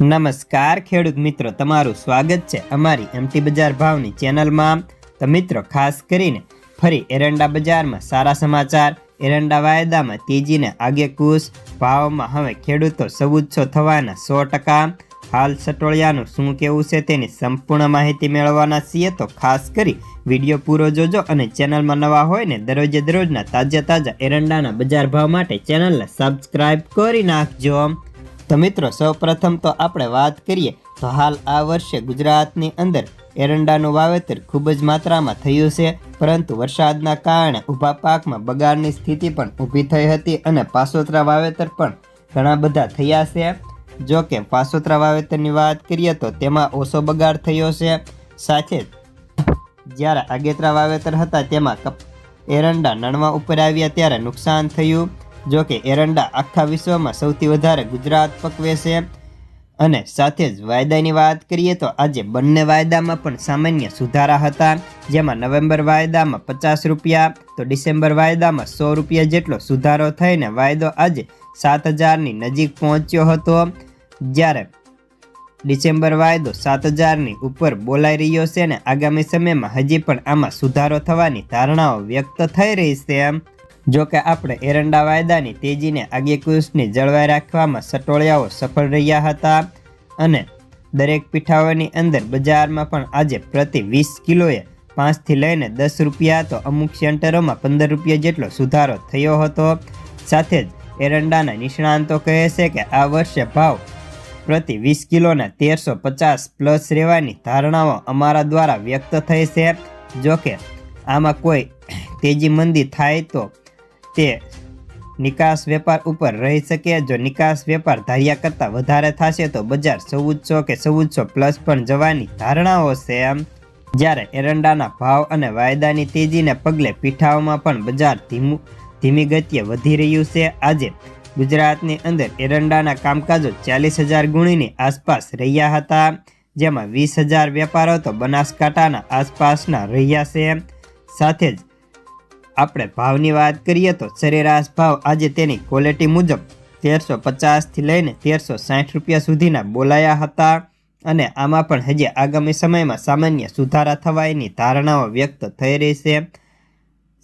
નમસ્કાર ખેડૂત મિત્રો, તમારું સ્વાગત છે અમારી એમટી બજાર ભાવની ચેનલમાં. તો મિત્રો, ખાસ કરીને ફરી એરંડા બજારમાં સારા સમાચાર, એરંડા વાયદામાં તેજીને આગેકૂશ ભાવમાં હવે ખેડૂતો સવુચ્છો થવાના સો ટકા. હાલ સટોળિયાનું શું કેવું છે તેની સંપૂર્ણ માહિતી મેળવવાના છીએ. તો ખાસ કરી વીડિયો પૂરો જોજો અને ચેનલમાં નવા હોય ને દરરોજે દરરોજના તાજા તાજા એરંડાના બજાર ભાવ માટે ચેનલને સબસ્ક્રાઈબ કરી નાખજો. તો મિત્રો, સૌપ્રથમ તો આપણે વાત કરીએ, તો હાલ આ વર્ષે ગુજરાતની અંદર એરંડાનું વાવેતર ખૂબ જ માત્રામાં થયું છે, પરંતુ વરસાદના કારણે ઊભા પાકમાં બગાડની સ્થિતિ પણ ઊભી થઈ હતી અને પાસોતરા વાવેતર પણ ઘણા બધા થયા છે. જો કે પાસોતરા વાવેતરની વાત કરીએ તો તેમાં ઓછો બગાડ થયો છે. સાથે જ્યારે આગેતરા વાવેતર હતા, તેમાં એરંડા નણવા ઉપર આવ્યા ત્યારે નુકસાન થયું. જો કે એરંડા આખા વિશ્વમાં સૌથી વધારે ગુજરાત પકવે છે. અને સાથે જ વાયદાની વાત કરીએ તો આજે બંને વાયદામાં પણ સામાન્ય સુધારા હતા. જેમાં નવેમ્બર વાયદામાં પચાસ રૂપિયા, તો ડિસેમ્બર વાયદામાં સો રૂપિયા જેટલો સુધારો થઈને વાયદો આજે સાત હજારની નજીક પહોંચ્યો હતો. જ્યારે ડિસેમ્બર વાયદો સાત હજારની ઉપર બોલાઈ રહ્યો છે અને આગામી સમયમાં હજી પણ આમાં સુધારો થવાની ધારણાઓ વ્યક્ત થઈ રહી છે. એમ જો કે આપણે એરંડા વાયદાની તેજીને આગેકુશની જળવાઈ રાખવામાં સટોળિયાઓ સફળ રહ્યા હતા અને દરેક પીઠાઓની અંદર બજારમાં પણ આજે પ્રતિ વીસ કિલોએ પાંચથી લઈને દસ રૂપિયા તો અમુક સેન્ટરોમાં પંદર રૂપિયા જેટલો સુધારો થયો હતો. સાથે જ એરંડાના નિષ્ણાંતો કહે છે કે આ વર્ષે ભાવ પ્રતિ વીસ કિલોના તેરસો પચાસ પ્લસ રહેવાની ધારણાઓ અમારા દ્વારા વ્યક્ત થઈ છે. જોકે આમાં કોઈ તેજી મંદી થાય તો તે નિકાસ વેપાર ઉપર રહી શકે. જો નિકાસ વેપાર ધાર્યા કરતાં વધારે થશે, તો બજાર ચૌદસો કે ચૌદસો પ્લસ પણ જવાની ધારણાઓ છે એમ. જ્યારે એરંડાના ભાવ અને વાયદાની તેજીને પગલે પીઠાઓમાં પણ બજાર ધીમું, ધીમી ગતિએ વધી રહ્યું છે. આજે ગુજરાતની અંદર એરંડાના કામકાજો ચાલીસ હજાર ગુણીની આસપાસ રહ્યા હતા, જેમાં વીસ હજાર વેપારો તો બનાસકાંઠાના આસપાસના રહ્યા છે. સાથે જ આપણે ભાવની વાત કરીએ તો સરેરાશ ભાવ આજે તેની ક્વોલિટી મુજબ તેરસો પચાસથી લઈને તેરસો સાઠ રૂપિયા સુધીના બોલાયા હતા. અને આમાં પણ હજી આગામી સમયમાં સામાન્ય સુધારા થવાની ધારણાઓ વ્યક્ત થઈ રહી છે.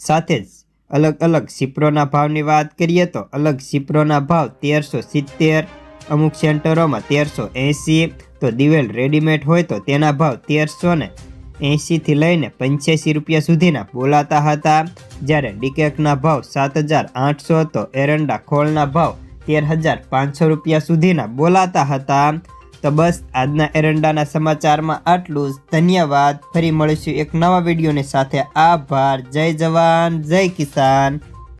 સાથે જ અલગ અલગ સિપ્રોના ભાવની વાત કરીએ તો અલગ સિપ્રોના ભાવ તેરસો સિત્તેર, અમુક સેન્ટરોમાં તેરસો એંસી, તો દિવેલ રેડીમેડ હોય તો તેના ભાવ તેરસો ને એંશીથી લઈને પંચ્યાસી રૂપિયા સુધીના બોલાતા હતા. જ્યારે ડીકેકના ભાવ સાત હજાર આઠસો તો એરંડા ખોળના ભાવ તેર હજાર પાંચસો રૂપિયા સુધીના બોલાતા હતા. તો બસ, આજના એરંડાના સમાચારમાં આટલું જ. ધન્યવાદ. ફરી મળીશું એક નવા વિડીયોની સાથે. આભાર. જય જવાન. જય કિસાન.